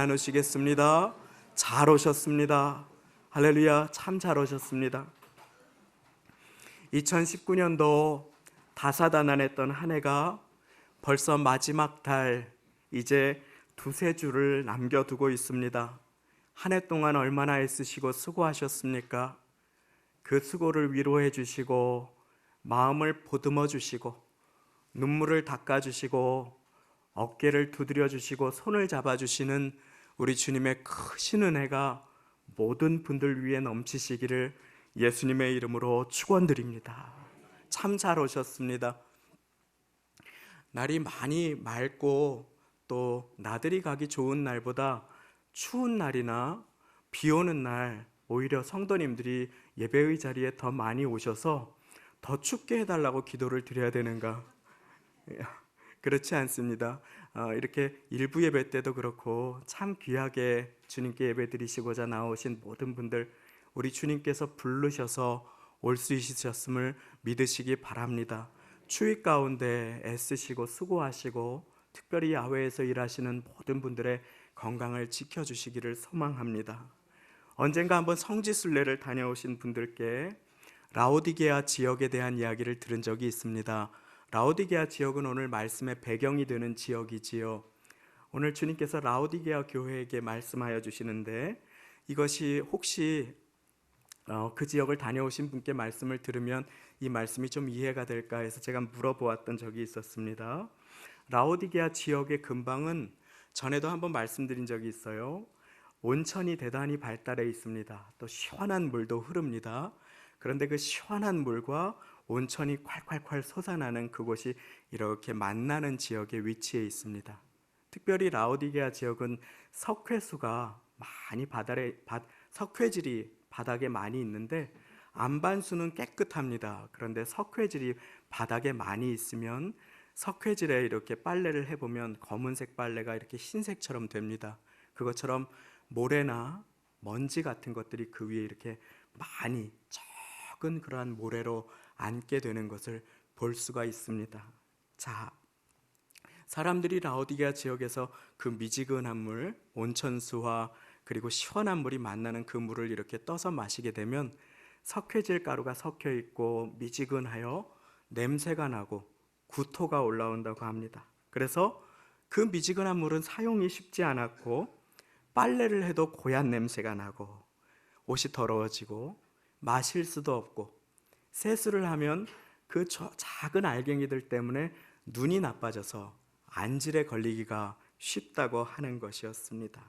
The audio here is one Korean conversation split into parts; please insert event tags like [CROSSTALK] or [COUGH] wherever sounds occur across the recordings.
나누시겠습니다. 잘 오셨습니다. 할렐루야, 참 잘 오셨습니다. 2019년도 다사다난했던 한 해가 벌써 마지막 달 이제 두세 주를 남겨두고 있습니다. 한 해 동안 얼마나 애쓰시고 수고하셨습니까? 그 수고를 위로해 주시고 마음을 보듬어 주시고 눈물을 닦아 주시고 어깨를 두드려 주시고 손을 잡아 주시는 우리 주님의 크신 은혜가 모든 분들 위에 넘치시기를 예수님의 이름으로 축원드립니다. 참 잘 오셨습니다. 날이 많이 맑고 또 나들이 가기 좋은 날보다 추운 날이나 비 오는 날 오히려 성도님들이 예배의 자리에 더 많이 오셔서 더 춥게 해달라고 기도를 드려야 되는가? 그렇지 않습니다. 어, 이렇게 일부 예배 때도 그렇고 참 귀하게 주님께 예배 드리시고자 나오신 모든 분들 우리 주님께서 부르셔서 올 수 있으셨음을 믿으시기 바랍니다. 추위 가운데 애쓰시고 수고하시고 특별히 야외에서 일하시는 모든 분들의 건강을 지켜주시기를 소망합니다. 언젠가 한번 성지순례를 다녀오신 분들께 라오디게아 지역에 대한 이야기를 들은 적이 있습니다. 라오디게아 지역은 오늘 말씀의 배경이 되는 지역이지요. 오늘 주님께서 라오디게아 교회에게 말씀하여 주시는데 이것이 혹시 어, 그 지역을 다녀오신 분께 말씀을 들으면 이 말씀이 좀 이해가 될까 해서 제가 물어보았던 적이 있었습니다. 라오디게아 지역의 근방은 전에도 한번 말씀드린 적이 있어요. 온천이 대단히 발달해 있습니다. 또 시원한 물도 흐릅니다. 그런데 그 시원한 물과 온천이 콸콸콸 솟아나는 그곳이 이렇게 만나는 지역에 위치해 있습니다. 특별히 라오디게아 지역은 석회수가 많이 바다에 바, 석회질이 바닥에 많이 있는데 안반수는 깨끗합니다. 그런데 석회질이 바닥에 많이 있으면 석회질에 이렇게 빨래를 해보면 검은색 빨래가 이렇게 흰색처럼 됩니다. 그것처럼 모래나 먼지 같은 것들이 그 위에 이렇게 많이 적은 그러한 모래로 앉게 되는 것을 볼 수가 있습니다. 자, 사람들이 라오디게아 지역에서 그 미지근한 물, 온천수와 그리고 시원한 물이 만나는 그 물을 이렇게 떠서 마시게 되면 석회질 가루가 섞여 있고 미지근하여 냄새가 나고 구토가 올라온다고 합니다. 그래서 그 미지근한 물은 사용이 쉽지 않았고 빨래를 해도 고얀 냄새가 나고 옷이 더러워지고 마실 수도 없고 세수를 하면 그 작은 알갱이들 때문에 눈이 나빠져서 안질에 걸리기가 쉽다고 하는 것이었습니다.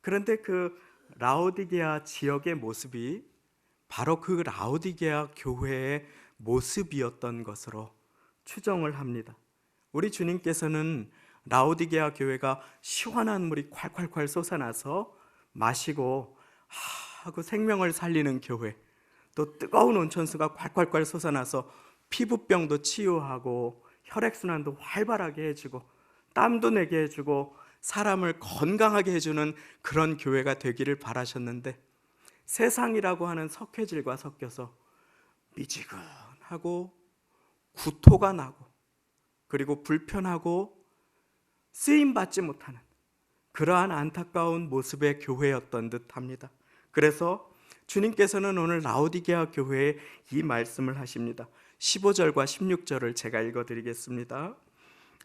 그런데 그 라오디게아 지역의 모습이 바로 그 라오디게아 교회의 모습이었던 것으로 추정을 합니다. 우리 주님께서는 라오디게아 교회가 시원한 물이 콸콸콸 솟아나서 마시고 하고 생명을 살리는 교회, 또 뜨거운 온천수가 콸콸콸 솟아나서 피부병도 치유하고 혈액순환도 활발하게 해주고 땀도 내게 해주고 사람을 건강하게 해주는 그런 교회가 되기를 바라셨는데 세상이라고 하는 석회질과 섞여서 미지근하고 구토가 나고 그리고 불편하고 쓰임 받지 못하는 그러한 안타까운 모습의 교회였던 듯 합니다. 그래서 주님께서는 오늘 라오디게아 교회에 이 말씀을 하십니다. 15절과 16절을 제가 읽어 드리겠습니다.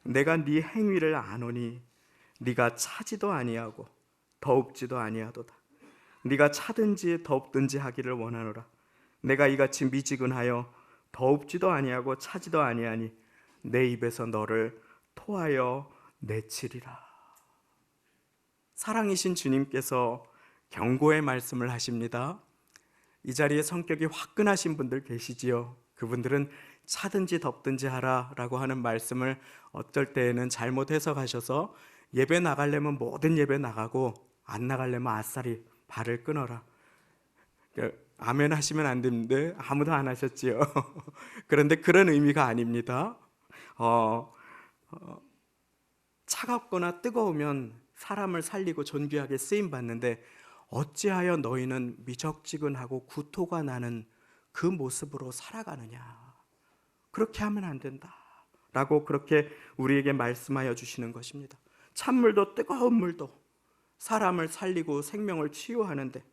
내가 네 행위를 아노니 네가 차지도 아니하고 더웁지도 아니하도다. 네가 차든지 덥든지 하기를 원하노라. 내가 이같이 미지근하여 더웁지도 아니하고 차지도 아니하니 내 입에서 너를 토하여 내치리라. 사랑이신 주님께서 경고의 말씀을 하십니다. 이 자리에 성격이 화끈하신 분들 계시지요. 그분들은 차든지 덥든지 하라라고 하는 말씀을 어떨 때에는 잘못 해석하셔서 예배 나가려면 모든 예배 나가고 안 나가려면 아싸리 발을 끊어라. 그, 아멘 하시면 안 되는데 아무도 안 하셨지요. [LAUGHS] 그런데 그런 의미가 아닙니다. 어, 어, 차갑거나 뜨거우면 사람을 살리고 존귀하게 쓰임 받는데 어찌하여 너희는 미적지근하고 구토가 나는 그 모습으로 살아가느냐? 그렇게 하면 안 된다. 라고 그렇게 우리에게 말씀하여 주시는 것입니다. 찬물도 뜨거운 물도 사람을 살리고 생명을 치유하는데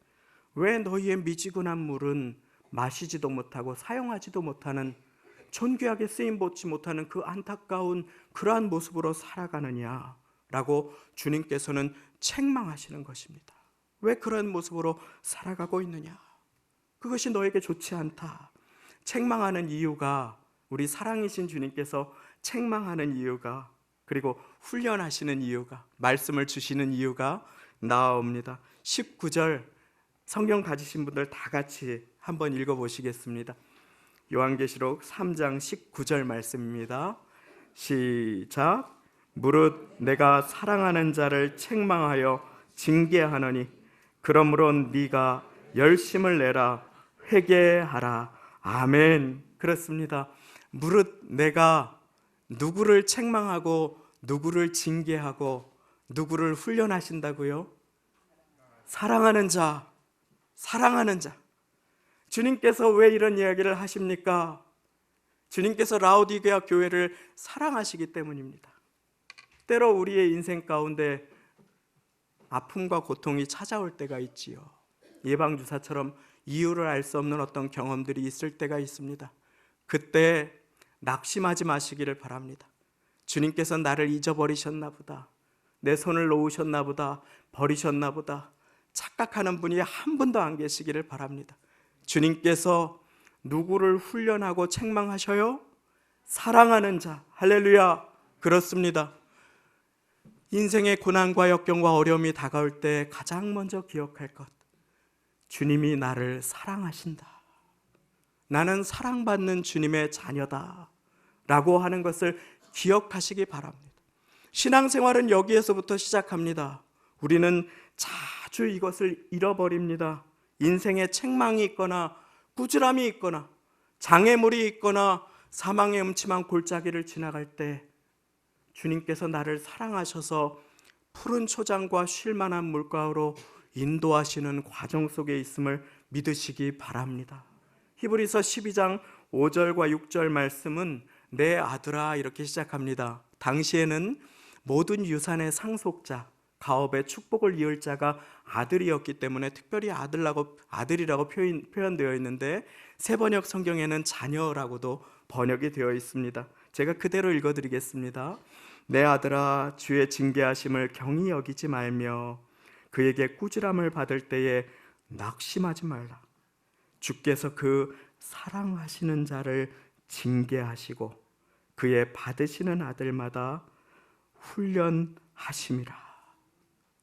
왜 너희의 미지근한 물은 마시지도 못하고 사용하지도 못하는 존귀하게 쓰임 받지 못하는 그 안타까운 그러한 모습으로 살아가느냐라고 주님께서는 책망하시는 것입니다. 왜 그런 모습으로 살아가고 있느냐? 그것이 너에게 좋지 않다. 책망하는 이유가 우리 사랑이신 주님께서 책망하는 이유가 그리고 훈련하시는 이유가 말씀을 주시는 이유가 나옵니다. 19절 성경 가지신 분들 다 같이 한번 읽어 보시겠습니다. 요한계시록 3장 19절 말씀입니다. 시작. 무릇 내가 사랑하는 자를 책망하여 징계하노니 그러므로 네가 열심을 내라 회개하라. 아멘. 그렇습니다. 무릇 내가 누구를 책망하고 누구를 징계하고 누구를 훈련하신다고요? 사랑하는 자, 사랑하는 자. 주님께서 왜 이런 이야기를 하십니까? 주님께서 라우디게아 교회를 사랑하시기 때문입니다. 때로 우리의 인생 가운데 아픔과 고통이 찾아올 때가 있지요. 예방 주사처럼 이유를 알 수 없는 어떤 경험들이 있을 때가 있습니다. 그때 낙심하지 마시기를 바랍니다. 주님께서 나를 잊어버리셨나 보다. 내 손을 놓으셨나 보다. 버리셨나 보다. 착각하는 분이 한 분도 안 계시기를 바랍니다. 주님께서 누구를 훈련하고 책망하셔요? 사랑하는 자. 할렐루야. 그렇습니다. 인생의 고난과 역경과 어려움이 다가올 때 가장 먼저 기억할 것. 주님이 나를 사랑하신다. 나는 사랑받는 주님의 자녀다. 라고 하는 것을 기억하시기 바랍니다. 신앙생활은 여기에서부터 시작합니다. 우리는 자주 이것을 잃어버립니다. 인생에 책망이 있거나 꾸지람이 있거나 장애물이 있거나 사망의 음침한 골짜기를 지나갈 때 주님께서 나를 사랑하셔서 푸른 초장과 쉴 만한 물가로 인도하시는 과정 속에 있음을 믿으시기 바랍니다. 히브리서 12장 5절과 6절 말씀은 내 아들아 이렇게 시작합니다. 당시에는 모든 유산의 상속자, 가업의 축복을 이을 자가 아들이었기 때문에 특별히 아들라고 아들이라고 표현, 표현되어 있는데 세 번역 성경에는 자녀라고도 번역이 되어 있습니다. 제가 그대로 읽어드리겠습니다. 내 아들아 주의 징계하심을 경히 여기지 말며 그에게 꾸지람을 받을 때에 낙심하지 말라. 주께서 그 사랑하시는 자를 징계하시고 그의 받으시는 아들마다 훈련하심이라.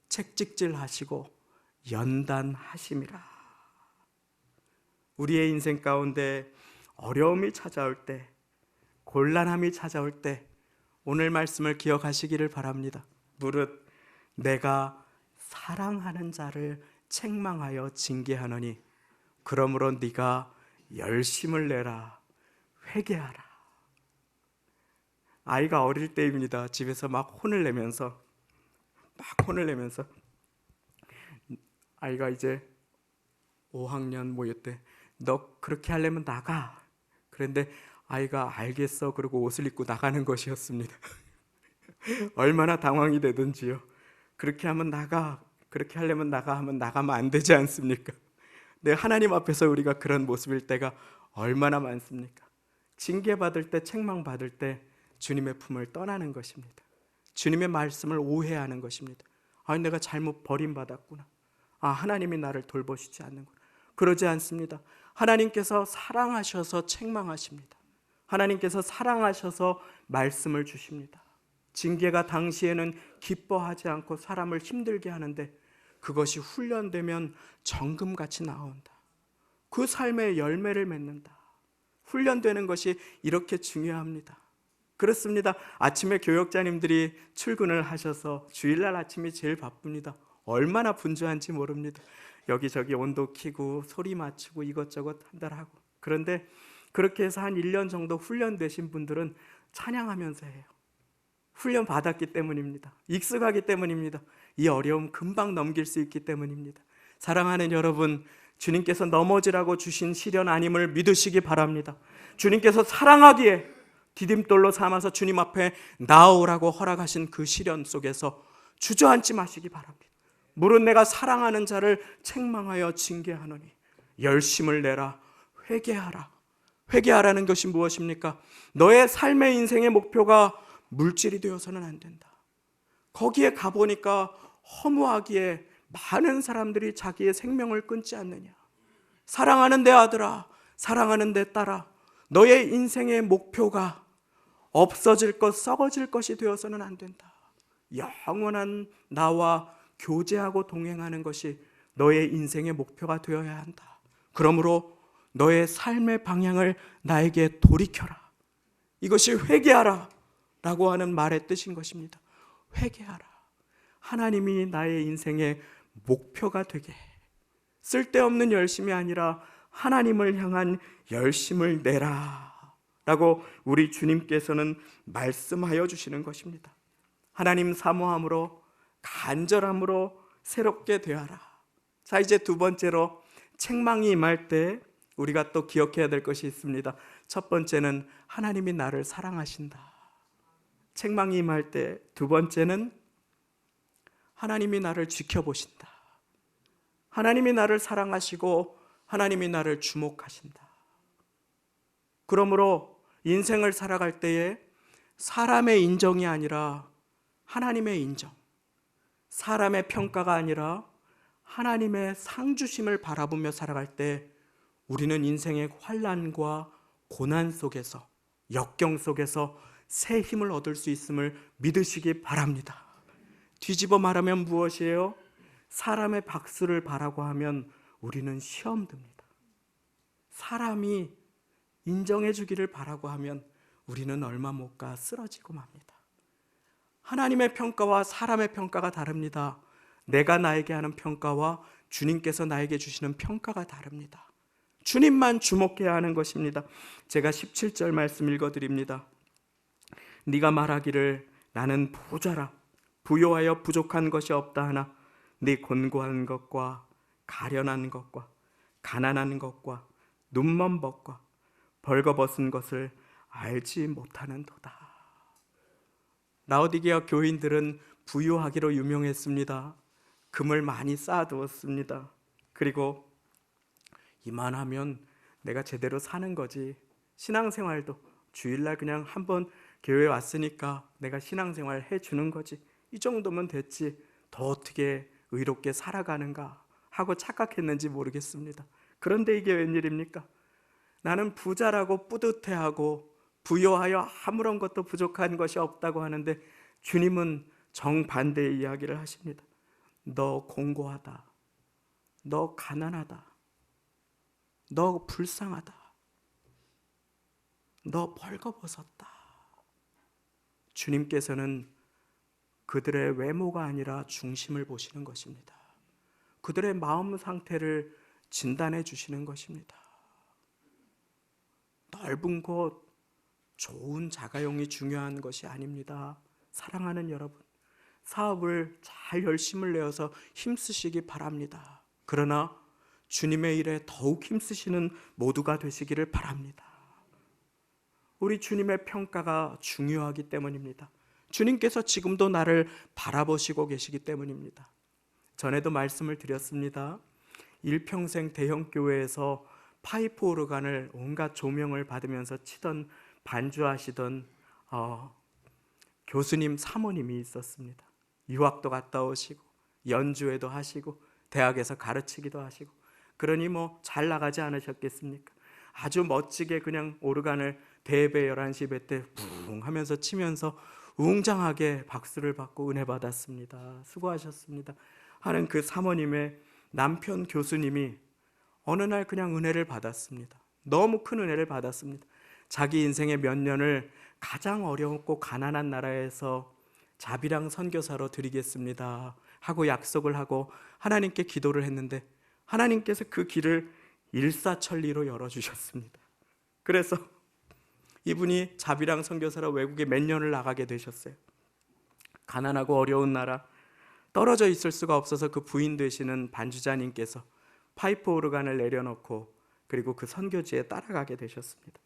책찍질하시고 연단하심이라. 우리의 인생 가운데 어려움이 찾아올 때, 곤란함이 찾아올 때 오늘 말씀을 기억하시기를 바랍니다. 무릇 내가 사랑하는 자를 책망하여 징계하노니 그러므로 네가 열심을 내라 회개하라. 아이가 어릴 때입니다. 집에서 막 혼을 내면서 막 혼을 내면서 아이가 이제 5학년 뭐였대. 너 그렇게 하려면 나가. 그런데 아이가 알겠어. 그리고 옷을 입고 나가는 것이었습니다. [LAUGHS] 얼마나 당황이 되든지요. 그렇게 하면 나가. 그렇게 하려면 나가 하면 나가면 안 되지 않습니까? 네, 하나님 앞에서 우리가 그런 모습일 때가 얼마나 많습니까? 징계받을 때, 책망받을 때 주님의 품을 떠나는 것입니다. 주님의 말씀을 오해하는 것입니다. 아, 내가 잘못 버림받았구나. 아, 하나님이 나를 돌보시지 않는구나. 그러지 않습니다. 하나님께서 사랑하셔서 책망하십니다. 하나님께서 사랑하셔서 말씀을 주십니다. 징계가 당시에는 기뻐하지 않고 사람을 힘들게 하는데 그것이 훈련되면 정금같이 나온다. 그 삶의 열매를 맺는다. 훈련되는 것이 이렇게 중요합니다. 그렇습니다. 아침에 교역자님들이 출근을 하셔서 주일날 아침이 제일 바쁩니다. 얼마나 분주한지 모릅니다. 여기저기 온도 키고 소리 맞추고 이것저것 한달하고 그런데 그렇게 해서 한 1년 정도 훈련되신 분들은 찬양하면서 해요. 훈련 받았기 때문입니다. 익숙하기 때문입니다. 이 어려움 금방 넘길 수 있기 때문입니다. 사랑하는 여러분, 주님께서 넘어지라고 주신 시련 아님을 믿으시기 바랍니다. 주님께서 사랑하기에 디딤돌로 삼아서 주님 앞에 나오라고 허락하신 그 시련 속에서 주저앉지 마시기 바랍니다. 물은 내가 사랑하는 자를 책망하여 징계하노니 열심을 내라 회개하라. 회개하라는 것이 무엇입니까? 너의 삶의 인생의 목표가 물질이 되어서는 안 된다. 거기에 가보니까 허무하기에 많은 사람들이 자기의 생명을 끊지 않느냐. 사랑하는 내 아들아, 사랑하는 내 딸아, 너의 인생의 목표가 없어질 것, 썩어질 것이 되어서는 안 된다. 영원한 나와 교제하고 동행하는 것이 너의 인생의 목표가 되어야 한다. 그러므로 너의 삶의 방향을 나에게 돌이켜라. 이것이 회개하라. 라고 하는 말의 뜻인 것입니다. 회개하라. 하나님이 나의 인생의 목표가 되게 쓸데없는 열심이 아니라 하나님을 향한 열심을 내라. 라고 우리 주님께서는 말씀하여 주시는 것입니다. 하나님 사모함으로 간절함으로 새롭게 되어라. 자, 이제 두 번째로 책망이 임할 때 우리가 또 기억해야 될 것이 있습니다. 첫 번째는 하나님이 나를 사랑하신다. 책망이 임할 때 두 번째는 하나님이 나를 지켜보신다. 하나님이 나를 사랑하시고 하나님이 나를 주목하신다. 그러므로 인생을 살아갈 때에 사람의 인정이 아니라 하나님의 인정, 사람의 평가가 아니라 하나님의 상주심을 바라보며 살아갈 때 우리는 인생의 환란과 고난 속에서 역경 속에서 새 힘을 얻을 수 있음을 믿으시기 바랍니다. 뒤집어 말하면 무엇이에요? 사람의 박수를 바라고 하면 우리는 시험 듭니다. 사람이 인정해 주기를 바라고 하면 우리는 얼마 못 가 쓰러지고 맙니다. 하나님의 평가와 사람의 평가가 다릅니다. 내가 나에게 하는 평가와 주님께서 나에게 주시는 평가가 다릅니다. 주님만 주목해야 하는 것입니다. 제가 17절 말씀 읽어 드립니다. 네가 말하기를 나는 부자라 부요하여 부족한 것이 없다 하나 네 곤고한 것과 가련한 것과 가난한 것과 눈먼 벗과 벌거벗은 것을 알지 못하는도다. 라오디게아 교인들은 부유하기로 유명했습니다. 금을 많이 쌓아두었습니다. 그리고 이만하면 내가 제대로 사는 거지. 신앙생활도 주일날 그냥 한번 교회 왔으니까 내가 신앙생활 해 주는 거지. 이 정도면 됐지. 더 어떻게 의롭게 살아가는가 하고 착각했는지 모르겠습니다. 그런데 이게 웬일입니까? 나는 부자라고 뿌듯해하고 부여하여 아무런 것도 부족한 것이 없다고 하는데 주님은 정반대의 이야기를 하십니다. 너 공고하다. 너 가난하다. 너 불쌍하다. 너 벌거벗었다. 주님께서는 그들의 외모가 아니라 중심을 보시는 것입니다. 그들의 마음 상태를 진단해 주시는 것입니다. 넓은 곳, 좋은 자가용이 중요한 것이 아닙니다. 사랑하는 여러분, 사업을 잘 열심을 내어서 힘쓰시기 바랍니다. 그러나 주님의 일에 더욱 힘쓰시는 모두가 되시기를 바랍니다. 우리 주님의 평가가 중요하기 때문입니다. 주님께서 지금도 나를 바라보시고 계시기 때문입니다. 전에도 말씀을 드렸습니다. 일평생 대형 교회에서 파이프 오르간을 온갖 조명을 받으면서 치던 반주하시던 어, 교수님 사모님이 있었습니다. 유학도 갔다 오시고 연주회도 하시고 대학에서 가르치기도 하시고 그러니 뭐 잘 나가지 않으셨겠습니까? 아주 멋지게 그냥 오르간을 대배 11시 배 때 붕 하면서 치면서 웅장하게 박수를 받고 은혜 받았습니다. 수고하셨습니다. 하는 그 사모님의 남편 교수님이 어느 날 그냥 은혜를 받았습니다. 너무 큰 은혜를 받았습니다. 자기 인생의 몇 년을 가장 어렵고 가난한 나라에서 자비랑 선교사로 드리겠습니다. 하고 약속을 하고 하나님께 기도를 했는데 하나님께서 그 길을 일사천리로 열어주셨습니다. 그래서 이분이 자비랑 선교사로 외국에 몇 년을 나가게 되셨어요. 가난하고 어려운 나라 떨어져 있을 수가 없어서 그 부인 되시는 반주자님께서 파이프 오르간을 내려놓고 그리고 그 선교지에 따라가게 되셨습니다.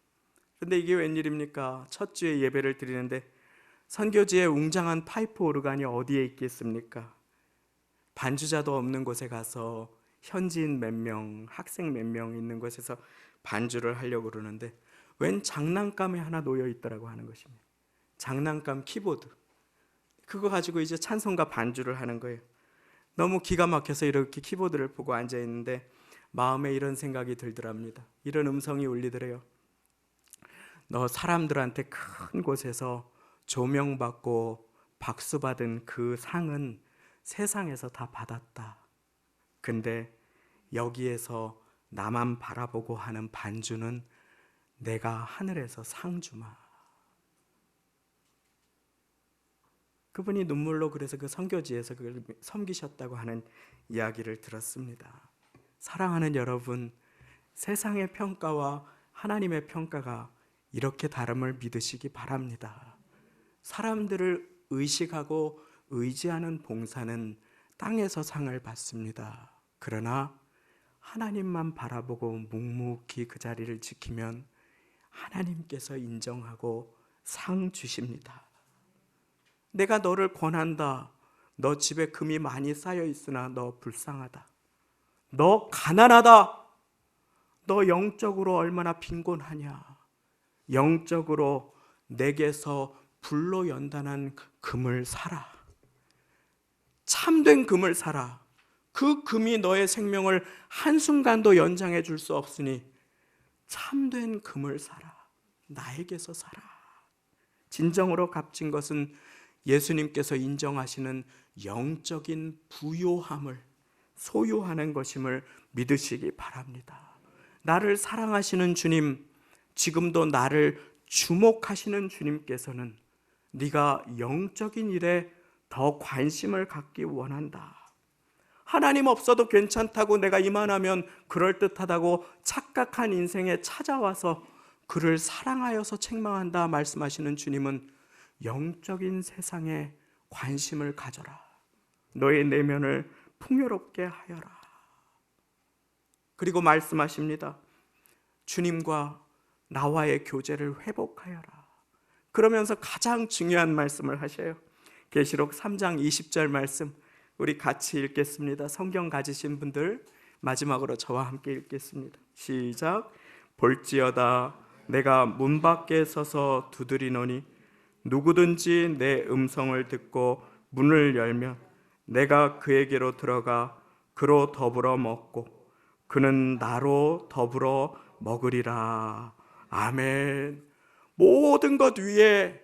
근데 이게 웬일입니까? 첫 주에 예배를 드리는데 선교지에 웅장한 파이프 오르간이 어디에 있겠습니까? 반주자도 없는 곳에 가서 현지인 몇 명, 학생 몇 명 있는 곳에서 반주를 하려고 그러는데 웬 장난감에 하나 놓여 있더라고 하는 것입니다. 장난감 키보드. 그거 가지고 이제 찬송가 반주를 하는 거예요. 너무 기가 막혀서 이렇게 키보드를 보고 앉아 있는데 마음에 이런 생각이 들더랍니다. 이런 음성이 울리더래요. 너 사람들한테 큰 곳에서 조명받고 박수 받은 그 상은 세상에서 다 받았다. 근데 여기에서 나만 바라보고 하는 반주는 내가 하늘에서 상 주마. 그분이 눈물로 그래서 그 선교지에서 그걸 섬기셨다고 하는 이야기를 들었습니다. 사랑하는 여러분, 세상의 평가와 하나님의 평가가 이렇게 다름을 믿으시기 바랍니다. 사람들을 의식하고 의지하는 봉사는 땅에서 상을 받습니다. 그러나 하나님만 바라보고 묵묵히 그 자리를 지키면 하나님께서 인정하고 상 주십니다. 내가 너를 권한다. 너 집에 금이 많이 쌓여 있으나 너 불쌍하다. 너 가난하다. 너 영적으로 얼마나 빈곤하냐. 영적으로 내게서 불로 연단한 금을 사라. 참된 금을 사라. 그 금이 너의 생명을 한순간도 연장해 줄 수 없으니 참된 금을 사라. 나에게서 사라. 진정으로 값진 것은 예수님께서 인정하시는 영적인 부요함을 소유하는 것임을 믿으시기 바랍니다. 나를 사랑하시는 주님, 지금도 나를 주목하시는 주님께서는 네가 영적인 일에 더 관심을 갖기 원한다. 하나님 없어도 괜찮다고 내가 이만하면 그럴듯하다고 착각한 인생에 찾아와서 그를 사랑하여서 책망한다 말씀하시는 주님은 영적인 세상에 관심을 가져라. 너의 내면을 풍요롭게 하여라. 그리고 말씀하십니다. 주님과 나와의 교제를 회복하여라. 그러면서 가장 중요한 말씀을 하셔요. 계시록 3장 20절 말씀 우리 같이 읽겠습니다. 성경 가지신 분들 마지막으로 저와 함께 읽겠습니다. 시작. 볼지어다 내가 문 밖에 서서 두드리노니 누구든지 내 음성을 듣고 문을 열면 내가 그에게로 들어가 그로 더불어 먹고 그는 나로 더불어 먹으리라. 아멘. 모든 것 위에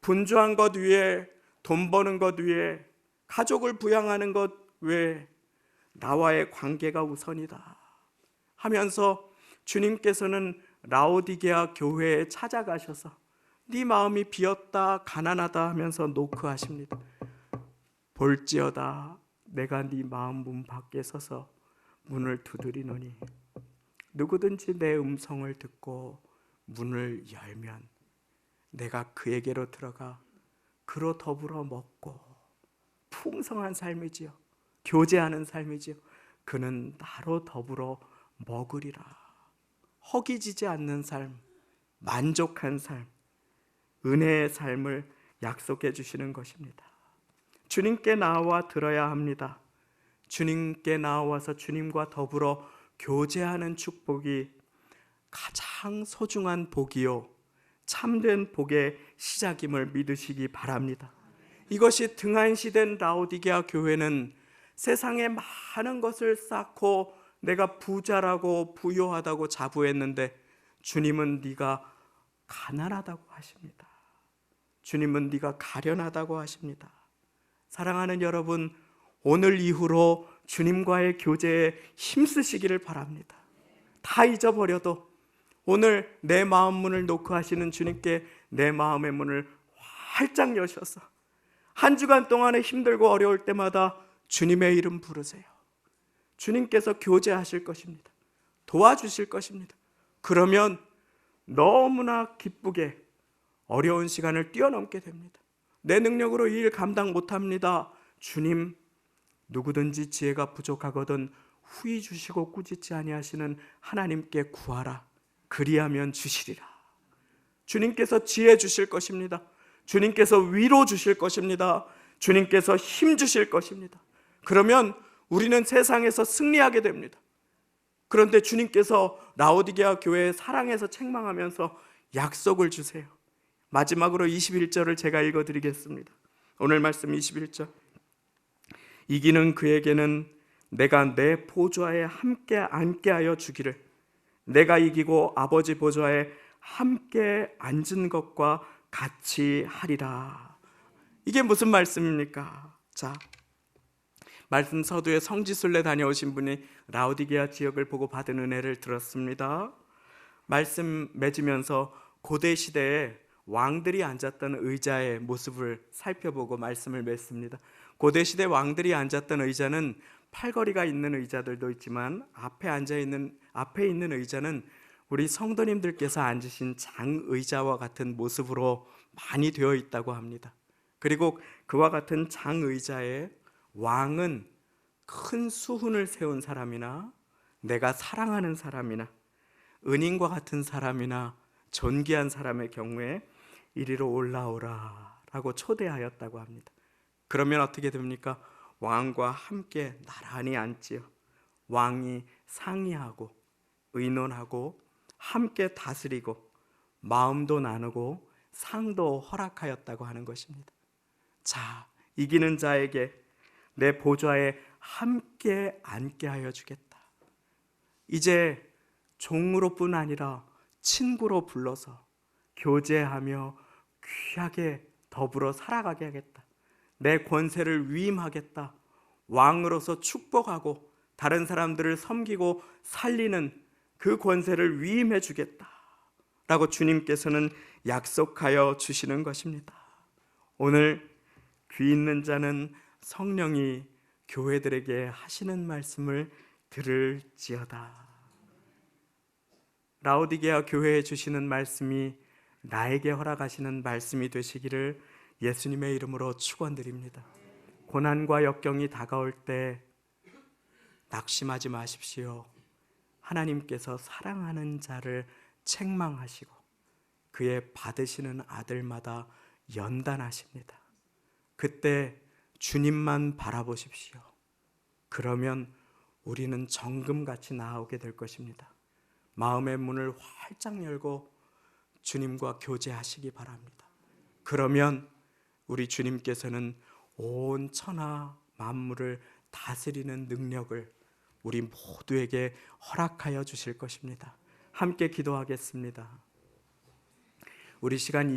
분주한 것 위에 돈 버는 것 위에 가족을 부양하는 것 외에 나와의 관계가 우선이다. 하면서 주님께서는 라오디게아 교회에 찾아가셔서 네 마음이 비었다 가난하다 하면서 노크하십니다. 볼지어다 내가 네 마음 문 밖에 서서 문을 두드리노니 누구든지 내 음성을 듣고 문을 열면 내가 그에게로 들어가 그로 더불어 먹고 풍성한 삶이지요. 교제하는 삶이지요. 그는 나로 더불어 먹으리라. 허기지지 않는 삶, 만족한 삶, 은혜의 삶을 약속해 주시는 것입니다. 주님께 나와 들어야 합니다. 주님께 나와서 주님과 더불어 교제하는 축복이 가장 소중한 복이요. 참된 복의 시작임을 믿으시기 바랍니다. 이것이 등한시된 라오디게아 교회는 세상에 많은 것을 쌓고 내가 부자라고 부요하다고 자부했는데 주님은 네가 가난하다고 하십니다. 주님은 네가 가련하다고 하십니다. 사랑하는 여러분, 오늘 이후로 주님과의 교제에 힘쓰시기를 바랍니다. 다 잊어버려도 오늘 내 마음 문을 놓고 하시는 주님께 내 마음의 문을 활짝 여셔서 한 주간 동안에 힘들고 어려울 때마다 주님의 이름 부르세요. 주님께서 교제하실 것입니다. 도와주실 것입니다. 그러면 너무나 기쁘게 어려운 시간을 뛰어넘게 됩니다. 내 능력으로 이 일 감당 못합니다. 주님, 누구든지 지혜가 부족하거든 후히 주시고 꾸짖지 아니하시는 하나님께 구하라. 그리하면 주시리라. 주님께서 지혜 주실 것입니다. 주님께서 위로 주실 것입니다. 주님께서 힘 주실 것입니다. 그러면 우리는 세상에서 승리하게 됩니다. 그런데 주님께서 라오디게아 교회의 사랑에서 책망하면서 약속을 주세요. 마지막으로 21절을 제가 읽어 드리겠습니다. 오늘 말씀 21절. 이기는 그에게는 내가 내 보좌에 함께 앉게 하여 주기를 내가 이기고 아버지 보좌에 함께 앉은 것과 같이 하리라. 이게 무슨 말씀입니까? 자, 말씀 서두에 성지순례 다녀오신 분이 라오디게아 지역을 보고 받은 은혜를 들었습니다. 말씀 맺으면서 고대 시대에 왕들이 앉았던 의자의 모습을 살펴보고 말씀을 맺습니다. 고대 시대 왕들이 앉았던 의자는 팔걸이가 있는 의자들도 있지만 앞에 앉아 있는 앞에 있는 의자는 우리 성도님들께서 앉으신 장 의자와 같은 모습으로 많이 되어 있다고 합니다. 그리고 그와 같은 장 의자에 왕은 큰 수훈을 세운 사람이나 내가 사랑하는 사람이나 은인과 같은 사람이나 존귀한 사람의 경우에 이리로 올라오라 라고 초대하였다고 합니다. 그러면 어떻게 됩니까? 왕과 함께 나란히 앉지요. 왕이 상의하고 의논하고 함께 다스리고 마음도 나누고 상도 허락하였다고 하는 것입니다. 자, 이기는 자에게 내 보좌에 함께 앉게 하여 주겠다. 이제 종으로뿐 아니라 친구로 불러서 교제하며 귀하게 더불어 살아가게 하겠다. 내 권세를 위임하겠다. 왕으로서 축복하고 다른 사람들을 섬기고 살리는 그 권세를 위임해 주겠다. 라고 주님께서는 약속하여 주시는 것입니다. 오늘 귀 있는 자는 성령이 교회들에게 하시는 말씀을 들을지어다. 라오디게아 교회에 주시는 말씀이 나에게 허락하시는 말씀이 되시기를 예수님의 이름으로 축원드립니다. 고난과 역경이 다가올 때 낙심하지 마십시오. 하나님께서 사랑하는 자를 책망하시고 그의 받으시는 아들마다 연단하십니다. 그때 주님만 바라보십시오. 그러면 우리는 정금같이 나오게 될 것입니다. 마음의 문을 활짝 열고 주님과 교제하시기 바랍니다. 그러면 우리 주님께서는 온 천하 만물을 다스리는 능력을 우리 모두에게 허락하여 주실 것입니다. 함께 기도하겠습니다. 우리 시간 이